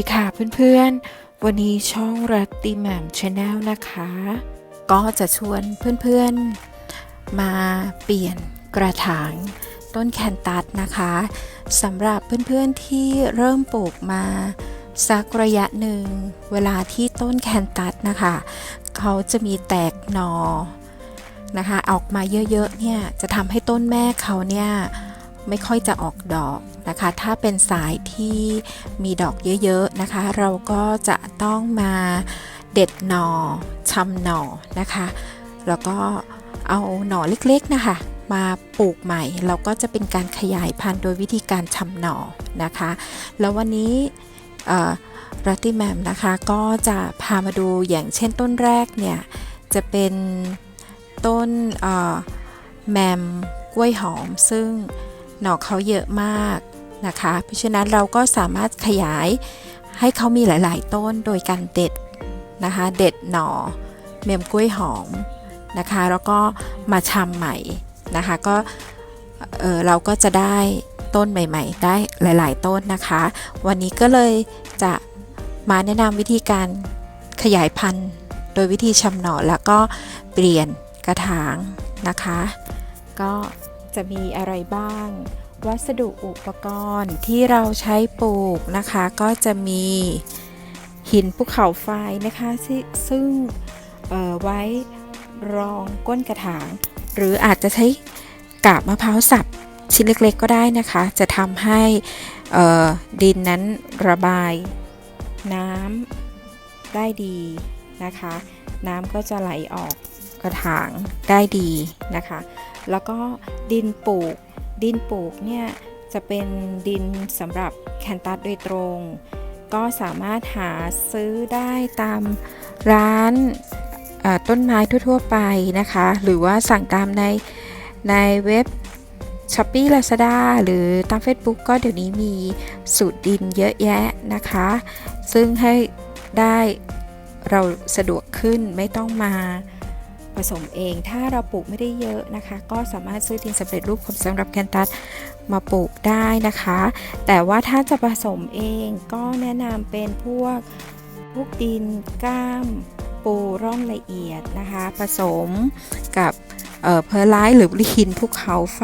ดีค่ะเพื่อนๆ วันนี้ช่องรัตติแหม่มชาแนลนะคะ ก็จะชวนเพื่อนๆ มาเปลี่ยนกระถางต้นแคนตัสนะคะสำหรับเพื่อนๆที่เริ่มปลูกมาสักระยะหนึ่ง เวลาที่ต้นแคนตัสนะคะ เขาจะมีแตกหนอนะคะ ออกมาเยอะๆเนี่ยจะทำให้ต้นแม่เขาเนี่ยไม่ค่อยจะออกดอก นะคะ ถ้าเป็นสายที่มีดอกเยอะๆนะคะ เราก็จะต้องมาเด็ดหนอชำหนอนะคะ แล้วก็เอาหน่อเล็กๆนะคะ มาปลูกใหม่ เราก็จะเป็นการขยายพันธุ์โดยวิธีการชำหน่อนะคะ แล้ววันนี้รัตติแมมนะคะก็จะพามาดูอย่างเช่นต้นแรกเนี่ย จะเป็นต้นแมมกล้วยหอม ซึ่งหน่อเขาเยอะมาก นะคะ เพราะฉะนั้นเราก็สามารถขยายให้เขามีหลาย ๆ ต้นโดยการเด็ดนะคะ เด็ดหน่อเมมกล้วยหอมนะคะ แล้วก็มาชำใหม่นะคะ ก็เเราก็จะได้ต้นใหม่ ๆ ได้หลาย ๆ ต้นนะคะ วันนี้ก็เลยจะมาแนะนำวิธีการขยายพันธุ์ โดยวิธีชำหน่อแล้วก็เปลี่ยนกระถางนะคะ ก็จะมีอะไรบ้าง วัสดุอุปกรณ์ที่เราใช้ปลูกนะคะ ก็จะมีหินภูเขาไฟนะคะ ซึ่งไว้รองก้นกระถาง หรืออาจจะใช้กาบมะพร้าวสับชิ้นเล็กๆก็ได้นะคะ จะทำให้ดินนั้นระบายน้ำได้ดีนะคะ น้ำก็จะไหลออกกระถางได้ดีนะคะ แล้วก็ดินปลูก ดินปลูกเนี่ยจะเป็นดินสำหรับแคนตัสโดยตรง ก็สามารถหาซื้อได้ตามร้านต้นไม้ทั่ว ๆ ไปนะคะ หรือว่าสั่งตามในในเว็บ s h อ p e e Lazada หรือตาม Facebook ก็เดี๋ยวนี้มีสูตรดินเยอะแยะนะคะ ซึ่งให้ได้เราสะดวกขึ้นไม่ต้องมา สมเอง ถ้าเราปลูกไม่ได้เยอะนะคะ ก็สามารถซื้อดินสำเร็จรูปสำหรับแคนตัสมาปลูกได้นะคะ แต่ว่าถ้าจะผสมเองก็แนะนำเป็นพวกพวกดินก้ามปูร่องละเอียดนะคะ ผสมกับเพอร์ไลท์หรือหินภูเขาไฟ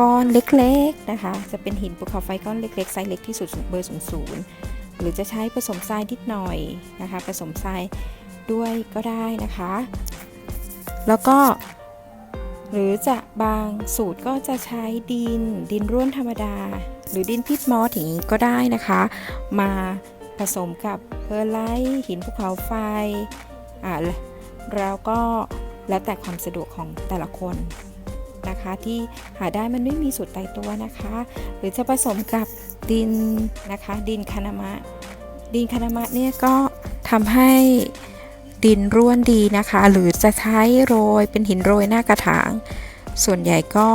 ก้อนเล็กๆนะคะ จะเป็นหินภูเขาไฟก้อนเล็กๆไซส์เล็กที่สุดเบอร์ศูนย์หรือจะใช้ผสมทรายนิดหน่อยนะคะ ผสมทรายด้วยก็ได้นะคะ แล้วก็ หรือจะบางสูตรก็จะใช้ดิน ดินร่วนธรรมดา หรือดินพิษมอสอย่างนี้ก็ได้นะคะ มาผสมกับเพอร์ไลท์หินภูเขาไฟอ่าแล้วก็แล้วแต่ความสะดวกของแต่ละคนนะคะที่หาได้มันไม่มีสูตรตายตัวนะคะ หรือจะผสมกับดินนะคะ ดินคานามะ ดินคานามะเนี่ยก็ทำให้ ดินร่วนดีนะคะ หรือจะใช้โรยเป็นหินโรยหน้ากระถาง ส่วนใหญ่ก็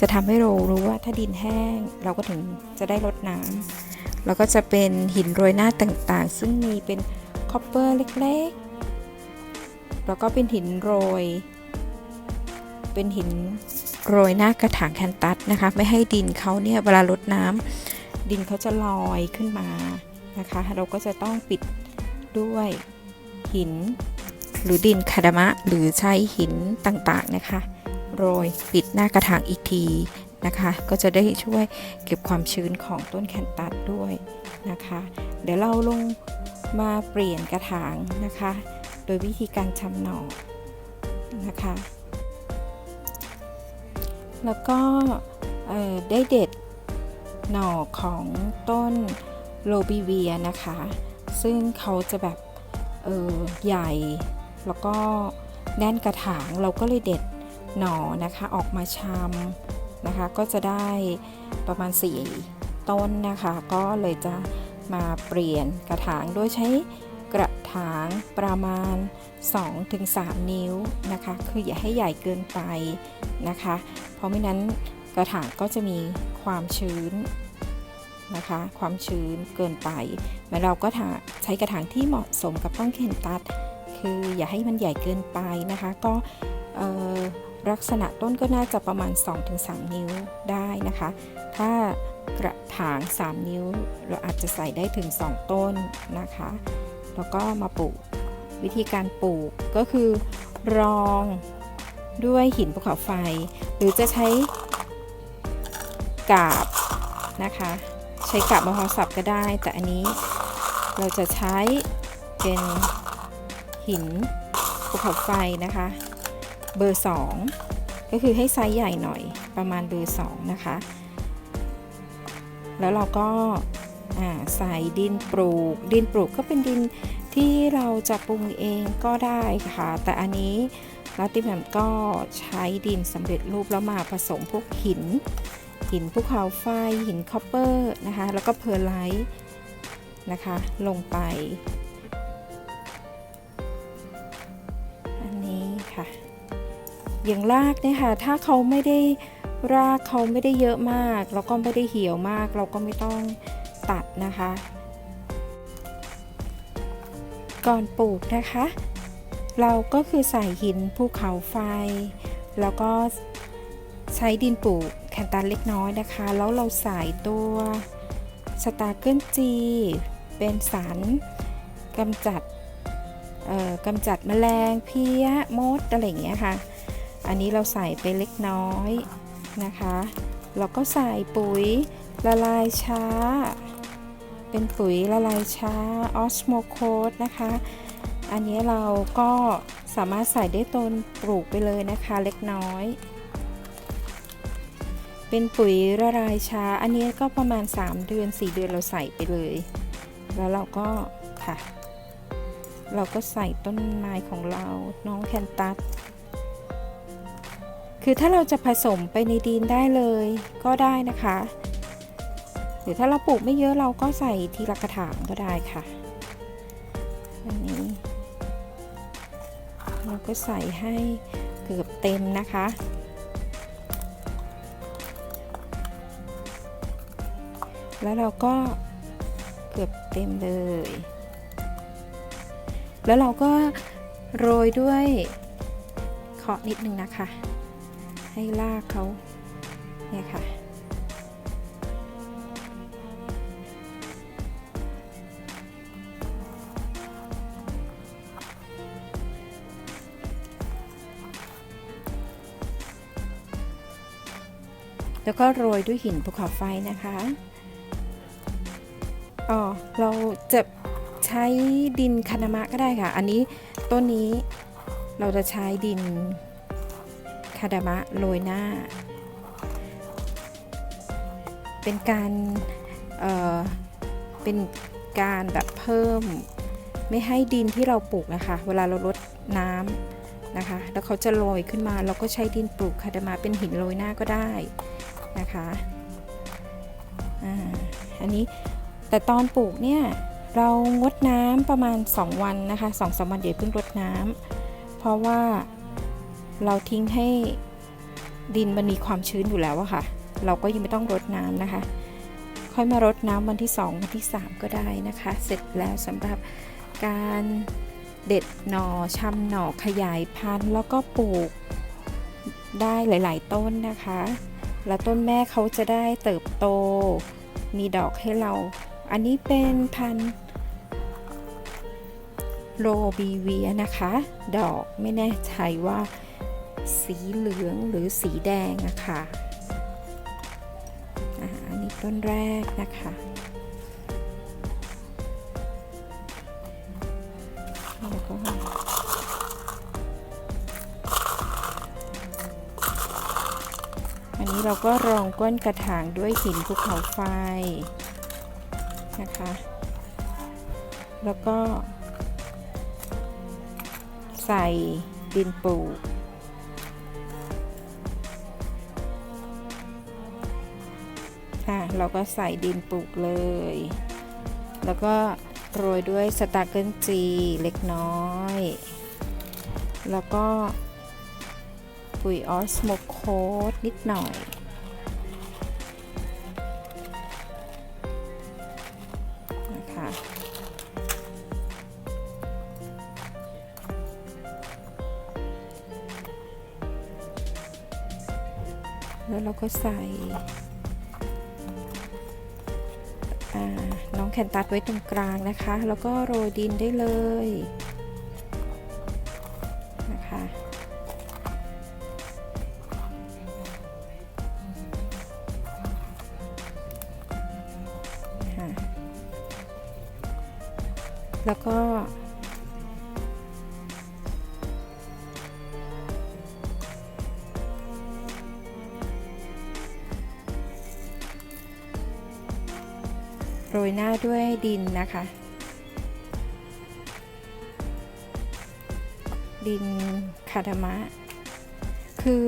จะทำให้เรารู้ว่าถ้าดินแห้ง เราก็ถึงจะได้ลดน้ำแล้วก็จะเป็นหินโรยหน้าต่างๆ ซึ่งมีเป็นคอปเปอร์เล็กๆ แล้วก็เป็นหินโรย เป็นหินโรยหน้ากระถางแคนตัสนะคะ ไม่ให้ดินเขาเนี่ยเวลาลดน้ำดินเขาจะลอยขึ้นมานะคะ เราก็จะต้องปิดด้วย หิน หรือดินคาดามะ หรือใช้หินต่างๆนะคะโรยปิดหน้ากระถางอีกทีนะคะ ก็จะได้ช่วยเก็บความชื้นของต้นแคนตัสด้วยนะคะ เดี๋ยวเราลงมาเปลี่ยนกระถางนะคะ โดยวิธีการชำหน่อนะคะ แล้วก็ได้เด็ดหน่อของต้นโรบิเวียนะคะ ซึ่งเขาจะแบบ ออใหญ่ แล้วก็แน่นกระถางเราก็เลยเด็ดหน่อนะคะออกมาชำนะคะ ก็จะได้ประมาณ 4 ต้นนะคะ ก็เลยจะมาเปลี่ยนกระถางโดยใช้กระถางประมาณ 2-3 นิ้วนะคะ คืออย่าให้ใหญ่เกินไปนะคะ เพราะไม่นั้นกระถางก็จะมีความชื้น นะคะ ความชื้นเกินไปแม้เราก็ใช้กระถางที่เหมาะสมกับต้นเคนตัสคืออย่าให้มันใหญ่เกินไปนะคะ ก็ลักษณะต้นก็น่าจะประมาณ 2-3 นิ้วได้นะคะ ถ้ากระถาง 3 นิ้ว เราอาจจะใส่ได้ถึง 2 ต้นนะคะ แล้วก็มาปลูกวิธีการปลูกก็คือรองด้วยหินภูเขาไฟ หรือจะใช้กาบนะคะ ใช้กาบมะพร้าวสับก็ได้ แต่อันนี้เราจะใช้เป็นหินภูเขาไฟนะคะ เบอร์ 2 ก็คือให้ไซส์ใหญ่หน่อยประมาณเบอร์ 2 นะคะ แล้วเราก็ใส่ดินปลูก ดินปลูกก็เป็นดินที่เราจะปรุงเองก็ได้ค่ะ แต่อันนี้ลัตติแมมก็ใช้ดินสำเร็จรูปแล้วมาผสมพวกหิน หินภูเขาไฟหินคอปเปอร์นะคะแล้วก็เพอร์ไลท์นะคะลงไป อันนี้ค่ะ อย่างรากเนี่ยค่ะถ้าเขาไม่ได้รากเขาไม่ได้เยอะมาก แล้วก็ไม่ได้เหี่ยวมาก เราก็ไม่ต้องตัดนะคะ ก่อนปลูกนะคะ เราก็คือใส่หินภูเขาไฟ แล้วก็ใช้ดินปลูกแคนตันเล็กน้อยนะคะ แล้วเราใส่ตัวสตาร์เกิลจีเป็นสารกำจัดกำจัดแมลงเพี้ยมดอะไรอย่างเงี้ยค่ะ อันนี้เราใส่ไปเล็กน้อยนะคะเราก็ใส่ปุ๋ยละลายช้า เป็นปุ๋ยละลายช้าออสโมโคสนะคะ อันนี้เราก็สามารถใส่ได้ต้นปลูกไปเลยนะคะเล็กน้อย เป็นปุ๋ยละลายช้า อันนี้ก็ประมาณ 3 เดือน 4 เดือนเราใส่ไปเลย แล้วเราก็ค่ะ เราก็ใส่ต้นไม้ของเราน้องแคนตัสคือถ้าเราจะผสมไปในดินได้เลยก็ได้นะคะ หรือถ้าเราปลูกไม่เยอะเราก็ใส่ทีละกระถางก็ได้ค่ะอันนี้เราก็ใส่ให้เกือบเต็มนะคะ แล้วเราก็เกือบเต็มเลย แล้วเราก็โรยด้วยเคาะนิดนึงนะคะ ให้ลากเขาเนี่ยค่ะ แล้วก็โรยด้วยหินภูเขาไฟนะคะ อ๋อเราจะใช้ดินคานามะก็ได้ค่ะ อันนี้ต้นนี้เราจะใช้ดินคานามะโรยหน้า เป็นการเอ่อเป็นการแบบเพิ่มไม่ให้ดินที่เราปลูกนะคะ เวลาเราลดน้ำนะคะ แล้วเขาจะโรยขึ้นมา เราก็ใช้ดินปลูกคาดามะเป็นหินโรยหน้าก็ได้นะคะออันนี้ แต่ตอนปลูกเนี่ยเรางดน้ำประมาณ 2 วันนะคะ2อสวันเดี๋ยวเพิ่งรดน้ำเพราะว่าเราทิ้งให้ดินมันมีความชื้นอยู่แล้วอะค่ะ เราก็ยังไม่ต้องรดน้ำนะคะ ค่อยมารดน้ำวันที่ 2 วันที่ 3 ก็ได้นะคะ เสร็จแล้วสำหรับการเด็ดหน่อชำหน่อขยายพันธุ์ แล้วก็ปลูกได้หลาย ๆ ต้นนะคะ แล้วต้นแม่เขาจะได้เติบโตมีดอกให้เรา อันนี้เป็นพันโรบีเวียนะคะ ดอกไม่แน่ใจว่าสีเหลืองหรือสีแดงนะคะอ่าอันนี้ต้นแรกนะคะ แล้วก็อันนี้เราก็รองก้นกระถางด้วยหินภูเขาไฟ นะคะ แล้วก็ ใส่ดินปลูกค่ะ เราก็ใส่ดินปลูกเลย แล้วก็โรยด้วยสตาร์เกิลจีเล็กน้อย แล้วก็ปุ๋ยออสโมโคสนิดหน่อย ก็ใส่น้องแคนตัดไว้ตรงกลางนะคะ แล้วก็โรยดินได้เลย โรยหน้าด้วยดินนะคะ ดินคาดามะ คือ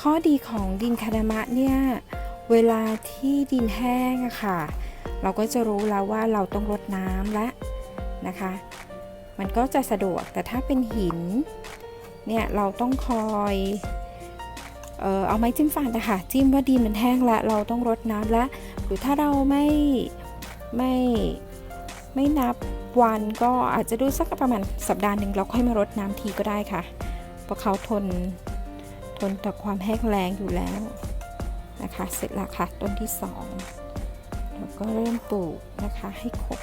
ข้อดีของดินคาดามะเนี่ย เวลาที่ดินแห้งอะค่ะ เราก็จะรู้แล้วว่าเราต้องรดน้ำและนะคะ มันก็จะสะดวกแต่ถ้าเป็นหิน เนี่ย เราต้องคอยเออเอาไม้จิ้มฟันนะคะจิ้มว่าดินมันแห้งแล้วเราต้องรดน้ำแล้วหรือถ้าเราไม่ ไม่ไม่นับวันก็อาจจะดูสักประมาณสัปดาห์หนึ่งเราค่อยมารดน้ำทีก็ได้ค่ะเพราะเขาทนทนต่อความแห้งแล้งอยู่แล้วนะคะเสร็จแล้วค่ะต้นที่สองเราก็เริ่มปลูกนะคะให้ครบ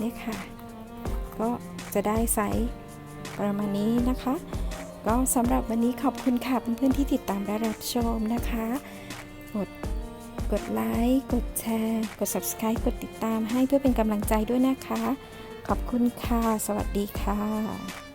นี่ค่ะ ก็จะได้ไซส์ประมาณนี้นะคะ ก็สำหรับวันนี้ขอบคุณค่ะเพื่อนๆที่ติดตามและรับชมนะคะกด กดไลค์กดแชร์ กด subscribe กดติดตามให้เพื่อเป็นกำลังใจด้วยนะคะ ขอบคุณค่ะ สวัสดีค่ะ